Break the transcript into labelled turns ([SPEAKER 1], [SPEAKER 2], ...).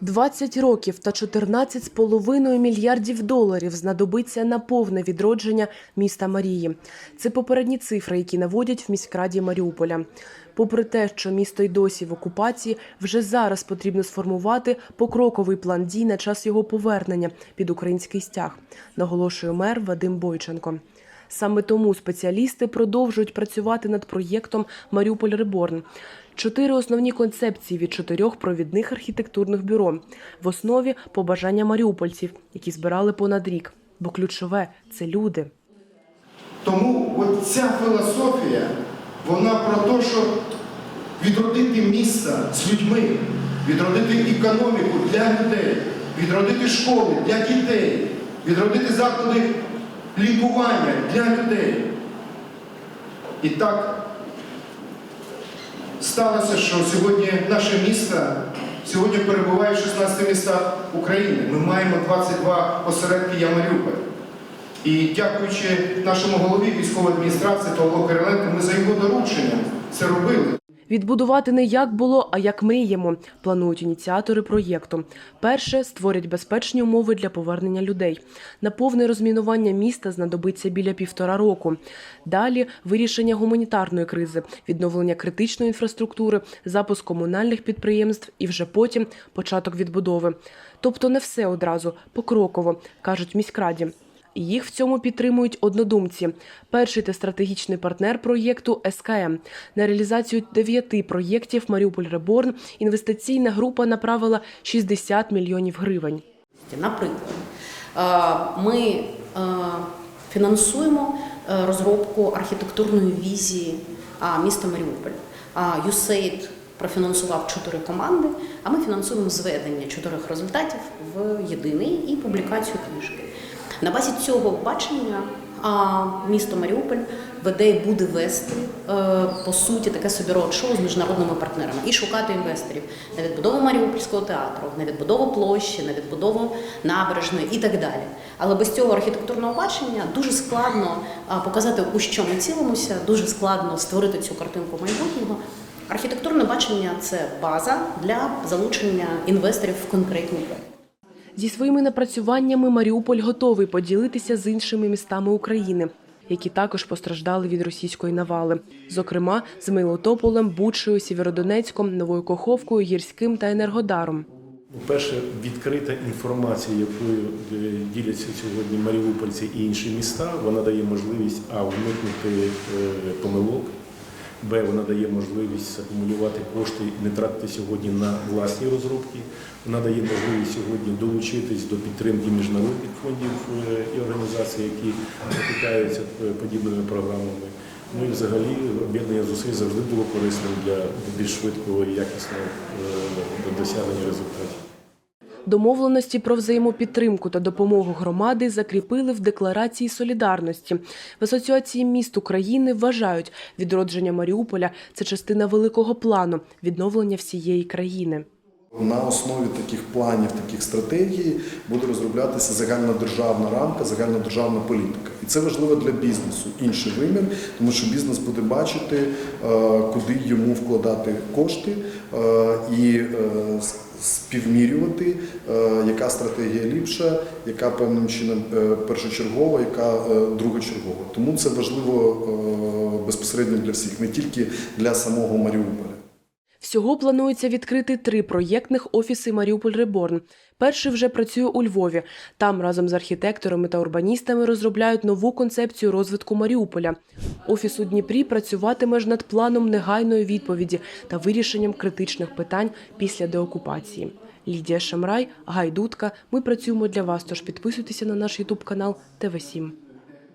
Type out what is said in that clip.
[SPEAKER 1] 20 років та 14,5 мільярдів доларів знадобиться на повне відродження міста Марії. Це попередні цифри, які наводять в міськраді Маріуполя. Попри те, що місто й досі в окупації, вже зараз потрібно сформувати покроковий план дій на час його повернення під український стяг, наголошує мер Вадим Бойченко. Саме тому спеціалісти продовжують працювати над проєктом Маріуполь Реборн. Чотири основні концепції від чотирьох провідних архітектурних бюро. В основі побажання маріупольців, які збирали понад рік. Бо ключове це люди.
[SPEAKER 2] Тому от ця філософія, вона про те, що відродити місто з людьми, відродити економіку для людей, відродити школи для дітей, відродити заклади лікування для людей. І так сталося, що сьогодні наше місто сьогодні перебуває в 16 містах України. Ми маємо 22 осередки «Я І дякуючи нашому голові військової адміністрації Павло Кириленко, ми за його дорученням це робили.
[SPEAKER 1] Відбудувати не як було, а як мріємо, планують ініціатори проєкту. Перше створять безпечні умови для повернення людей. На повне розмінування міста знадобиться біля півтора року. Далі вирішення гуманітарної кризи, відновлення критичної інфраструктури, запуск комунальних підприємств і вже потім початок відбудови. Тобто не все одразу покроково, кажуть міськраді. Їх в цьому підтримують однодумці. Перший та стратегічний партнер проєкту СКМ. На реалізацію дев'яти проєктів Маріуполь Реборн інвестиційна група направила 60 мільйонів гривень.
[SPEAKER 3] Наприклад, е, ми е, фінансуємо е, розробку архітектурної візії міста Маріуполь. USAID профінансував чотири команди, а ми фінансуємо зведення чотирьох результатів в єдиний і публікацію книжки. На базі цього бачення місто Маріуполь веде і буде вести е, по суті таке собі роуд-шоу з міжнародними партнерами і шукати інвесторів на відбудову Маріупольського театру, на відбудову площі, на відбудову набережної і так далі. Але без цього архітектурного бачення дуже складно показати, у що ми цілимося, дуже складно створити цю картинку майбутнього. Архітектурне бачення це база для залучення інвесторів в конкретні проекти.
[SPEAKER 1] Зі своїми напрацюваннями Маріуполь готовий поділитися з іншими містами України, які також постраждали від російської навали, зокрема з Милотополем, Бучею, Сєвєродонецьком, Новою Коховкою, Гірським та Енергодаром.
[SPEAKER 4] По-перше, відкрита інформація, якою е, діляться сьогодні маріупольці і інші міста, вона дає можливість а уникнути е, помилок, б вона дає можливість акумулювати кошти, не тратити сьогодні на власні розробки. Вона дає можливість сьогодні долучитись до підтримки міжнародних фондів е, і організацій, які опікаються е, подібними програмами. Ну і взагалі об'єднання зусиль завжди було корисним для більш швидкого і якісного е, досягнення результатів.
[SPEAKER 1] Домовленості про взаємопідтримку та допомогу громади закріпили в декларації солідарності. В асоціації міст України вважають, відродження Маріуполя це частина великого плану відновлення всієї країни.
[SPEAKER 5] На основі таких планів, таких стратегій буде розроблятися загальнодержавна рамка, загальнодержавна політика. І це важливо для бізнесу. Інший вимір, тому що бізнес буде бачити, е, куди йому вкладати кошти е, і е, співмірювати, яка стратегія ліпша, яка певним чином першочергова, яка другочергова. Тому це важливо безпосередньо для всіх, не тільки для самого Маріуполя.
[SPEAKER 1] Всього планується відкрити три проєктних офіси Маріуполь Реборн. Перший вже працює у Львові. Там разом з архітекторами та урбаністами розробляють нову концепцію розвитку Маріуполя. Офіс у Дніпрі працюватиме ж над планом негайної відповіді та вирішенням критичних питань після деокупації. Лідія Шамрай, Гайдутка. Ми працюємо для вас. Тож підписуйтеся на наш Ютуб канал ТВ 7